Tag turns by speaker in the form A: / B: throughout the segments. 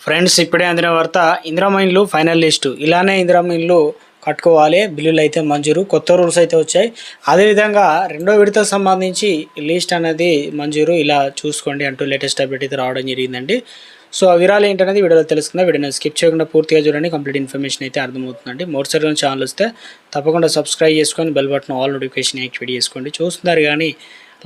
A: Friends ఇప్పుడే అందిన వార్త ఇందిరామ ఫైనల్ లిస్టు. ఇలానే ఇందిరామ కట్టుకోవాలి. బిల్లులు అయితే మంజూరు. కొత్త రూల్స్ అయితే వచ్చాయి. అదేవిధంగా రెండో విడతకు సంబంధించి లిస్ట్ అనేది మంజూరు. ఇలా చూసుకోండి అంటూ లేటెస్ట్ అప్డేట్ అయితే రావడం జరిగిందండి. సో ఆ వివరాలు ఏంటనేది వీడియోలో తెలుసుకుందా. వీడియోని స్కిప్ చేయకుండా పూర్తిగా చూడండి. కంప్లీట్ ఇన్ఫర్మేషన్ అయితే అర్థమవుతుందండి. మోటార్ ఛానల్ వస్తే తప్పకుండా సబ్స్క్రైబ్ చేసుకొని bell button all notification activate చేసుకోండి. చూస్తున్నారు కానీ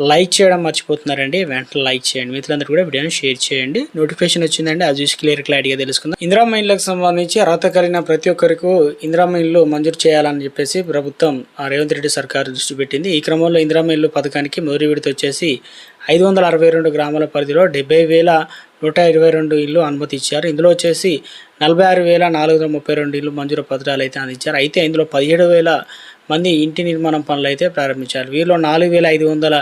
A: లైక్ చేయడం మర్చిపోతున్నారండి. వెంటనే లైక్ చేయండి. మిత్రులందరూ కూడా వీడియోని షేర్ చేయండి. నోటిఫికేషన్ వచ్చిందండి. అది చూసి క్లియర్ క్లారిటీగా తెలుసుకుందాం. ఇందిరా మైన్లకు సంబంధించి అర్హత కలిగిన ప్రతి ఒక్కరికి ఇందిరా మైన్లు మంజూరు చేయాలని చెప్పేసి ప్రభుత్వం రేవంత్ రెడ్డి సర్కార్ దృష్టి పెట్టింది. ఈ క్రమంలో ఇందిరా మైన్లు పథకానికి మొదటి విడత వచ్చేసి ఐదు వందల అరవై రెండు గ్రామాల పరిధిలో డెబ్బై వేల నూట ఇరవై రెండు ఇల్లు అనుమతి ఇచ్చారు. ఇందులో వచ్చేసి నలభై ఆరు వేల నాలుగు వందల ముప్పై రెండు ఇల్లు మంజూరు పత్రాలు అయితే అందించారు. అయితే ఇందులో పదిహేడు వేల మంది ఇంటి నిర్మాణం పనులు అయితే ప్రారంభించారు. వీరిలో నాలుగు వేల ఐదు వందల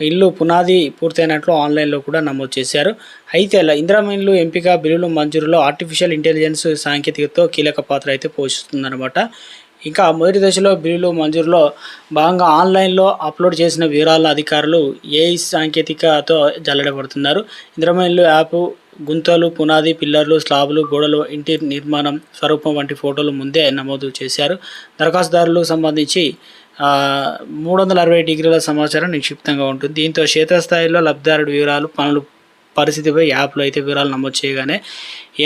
A: ఇల్లు పునాది పూర్తయినట్లు ఆన్లైన్లో కూడా నమోదు చేశారు. అయితే ఇలా ఎంపిక బిల్లులు మంజూరులో ఆర్టిఫిషియల్ ఇంటెలిజెన్స్ సాంకేతికతో కీలక పాత్ర అయితే పోషిస్తుందన్నమాట. ఇంకా మొదటి దశలో బిల్లులు మంజూరులో భాగంగా ఆన్లైన్లో అప్లోడ్ చేసిన వివరాల అధికారులు ఏఐ సాంకేతికతో జల్లడబడుతున్నారు ఇంద్రమైన్లు యాప్ గుంతలు పునాది పిల్లర్లు స్లాబులు గోడలు ఇంటి నిర్మాణం స్వరూపం వంటి ఫోటోలు ముందే నమోదు చేశారు. దరఖాస్తుదారులు సంబంధించి మూడు వందల అరవై డిగ్రీల సమాచారం నిక్షిప్తంగా ఉంటుంది. దీంతో క్షేత్రస్థాయిలో లబ్ధిదారుడు వివరాలు పనులు పరిస్థితిపై యాప్లో అయితే వివరాలు నమోదు చేయగానే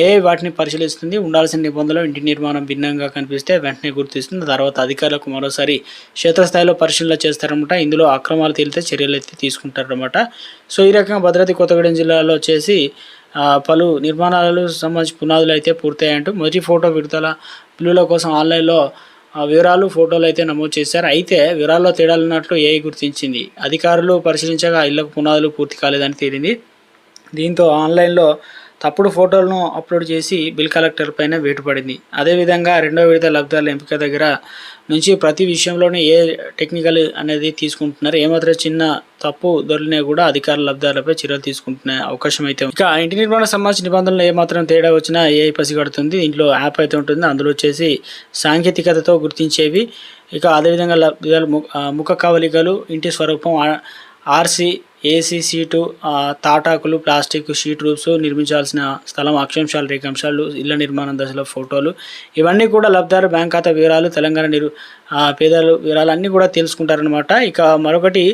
A: ఏ వాటిని పరిశీలిస్తుంది. ఉండాల్సిన నిబంధనలు ఇంటి నిర్మాణం భిన్నంగా కనిపిస్తే వెంటనే గుర్తిస్తుంది. తర్వాత అధికారులకు మరోసారి క్షేత్రస్థాయిలో పరిశీలన చేస్తారనమాట ఇందులో అక్రమాలు తేలితే చర్యలు అయితే తీసుకుంటారనమాట సో ఈ రకంగా భద్రాద్రి కొత్తగూడెం జిల్లాలో వచ్చేసి పలు నిర్మాణాలు సంబంధించి పునాదులు అయితే పూర్తయ్యాయంటూ మొదటి ఫోటో విడుదల పిల్లుల కోసం ఆన్లైన్లో వివరాలు ఫోటోలు అయితే నమోదు చేశారు. అయితే వివరాల్లో తేడాలున్నట్లు ఏఐ గుర్తించింది. అధికారులు పరిశీలించగా ఇళ్ళకు పునాదులు పూర్తి కాలేదని తేలింది. దీంతో ఆన్లైన్లో తప్పుడు ఫోటోలను అప్లోడ్ చేసి బిల్ కలెక్టర్ పైన వేటు పడింది అదేవిధంగా రెండో విడత లబ్ధాల ఎంపిక దగ్గర నుంచి ప్రతి విషయంలోనే ఏ టెక్నికల్ అనేది తీసుకుంటున్నారు ఏమాత్రం చిన్న తప్పు దొరికినా కూడా అధికార లబ్ధాలపై చర్యలు తీసుకుంటున్న అవకాశం అయితే ఇక ఇంటి నిర్మాణ సంబంధించిన నిబంధనలు ఏమాత్రం తేడా వచ్చినా ఏ పసిగడుతుంది. ఇంట్లో యాప్ అయితే ఉంటుంది. అందులో వచ్చేసి సాంకేతికతతో గుర్తించేవి. ఇక అదేవిధంగా లబ్ధాలు ము- ముఖ కవలికలు ఇంటి స్వరూపం ఆర్సీ ఏసీ సీటు తాటాకులు ప్లాస్టిక్ షీట్ రూప్స్ నిర్మించాల్సిన స్థలం అక్షాంశాలు రేఖాంశాలు ఇళ్ళ నిర్మాణం దశలో ఫోటోలు. ఇవన్నీ కూడా లబ్ధారు బ్యాంక్ ఖాతా వివరాలు తెలంగాణ నిరు పేదలు వివరాలు అన్నీ కూడా తెలుసుకుంటారనమాట ఇక మరొకటి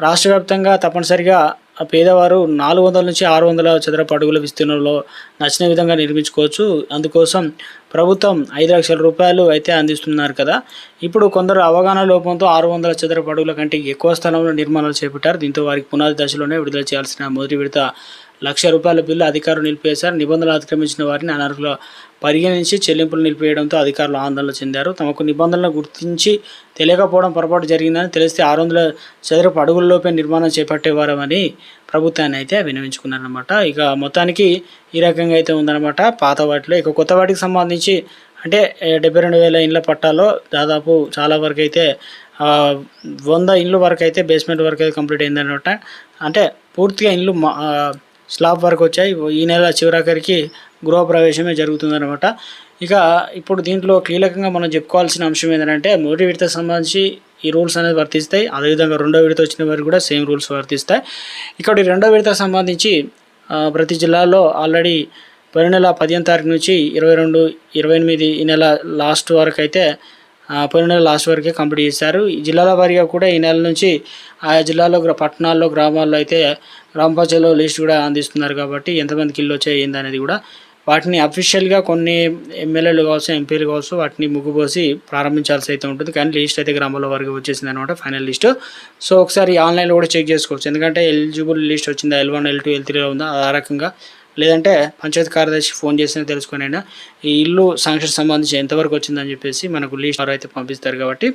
A: రాష్ట్ర వ్యాప్తంగా తప్పనిసరిగా పేదవారు నాలుగు వందల నుంచి ఆరు వందల చదరపు అడుగుల విస్తీర్ణంలో నచ్చిన విధంగా నిర్మించుకోవచ్చు. అందుకోసం ప్రభుత్వం ఐదు లక్షల రూపాయలు అయితే అందిస్తున్నారు కదా. ఇప్పుడు కొందరు అవగాహన లోపంతో ఆరు వందల చదరపు అడుగుల కంటే ఎక్కువ స్థలంలో నిర్మాణాలు చేపట్టారు. దీంతో వారికి పునాది దశలోనే విడుదల చేయాల్సిన మొదటి విడత లక్ష రూపాయల బిల్లు అధికారులు నిలిపివేశారు. నిబంధనలు అతిక్రమించిన వారిని అనర్హుల పరిగణించి చెల్లింపులు నిలిపివేయడంతో అధికారులు ఆందోళన చెందారు. తమకు నిబంధనలను గుర్తించి తెలియకపోవడం పొరపాటు జరిగిందని తెలిస్తే ఆరు వందల చదరపు అడుగుల్లోపే నిర్మాణం చేపట్టేవారమని ప్రభుత్వాన్ని అయితే వినవించుకున్నారనమాట ఇక మొత్తానికి ఈ రకంగా అయితే ఉందన్నమాట. పాత వాటిలో ఇక కొత్త వాటికి సంబంధించి అంటే డెబ్బై రెండు వేల ఇండ్ల పట్టాలో దాదాపు చాలా వరకు అయితే వంద ఇండ్ల వరకు అయితే బేస్మెంట్ వరకు అయితే కంప్లీట్ అయిందనమాట అంటే పూర్తిగా ఇండ్లు మా- స్లాబ్ వరకు వచ్చాయి. ఈ నెల చివరాఖరికి గృహప్రవేశమే జరుగుతుందనమాట ఇక ఇప్పుడు దీంట్లో కీలకంగా మనం చెప్పుకోవాల్సిన అంశం ఏంటంటే మొదటి విడత సంబంధించి ఈ రూల్స్ అనేది వర్తిస్తాయి. అదేవిధంగా రెండో విడత వచ్చిన వారికి కూడా సేమ్ రూల్స్ వర్తిస్తాయి. ఇక్కడ ఈ రెండో విడత సంబంధించి ప్రతి జిల్లాలో ఆల్రెడీ పోయిన నెల పదిహేను తారీఖు నుంచి ఇరవై రెండు ఇరవై ఎనిమిది ఈ నెల లాస్ట్ వరకు అయితే పోయిన నెల లాస్ట్ వరకే కంప్లీట్ చేశారు. ఈ జిల్లాల వారీగా కూడా ఈ నెల నుంచి ఆయా జిల్లాలో గ్రా- పట్టణాల్లో గ్రామాల్లో అయితే గ్రామ పంచాయతీలో లిస్ట్ కూడా అందిస్తున్నారు కాబట్టి ఎంతమందికి ఇల్లు వచ్చాయి ఏందనేది అనేది కూడా వాటిని అఫీషియల్గా కొన్ని ఎమ్మెల్యేలు కావచ్చు ఎంపీలు కావచ్చు వాటిని ముగ్గుపోసి ప్రారంభించాల్సి అయితే ఉంటుంది. కానీ లిస్ట్ అయితే గ్రామాల వరకు వచ్చేసింది అనమాట ఫైనల్ లిస్ట్. సో ఒకసారి ఆన్లైన్లో కూడా చెక్ చేసుకోవచ్చు. ఎందుకంటే ఎలిజిబుల్ లిస్ట్ వచ్చిందా L one L two L త్రీలో ఉందా? ఆ రకంగా లేదంటే పంచాయతీ కార్యదర్శి ఫోన్ చేసినా తెలుసుకొని అయినా ఈ ఇల్లు శాంక్షన్ సంబంధించి ఎంతవరకు వచ్చిందని చెప్పేసి మనకు లీస్ట్ అయితే పంపిస్తారు కాబట్టి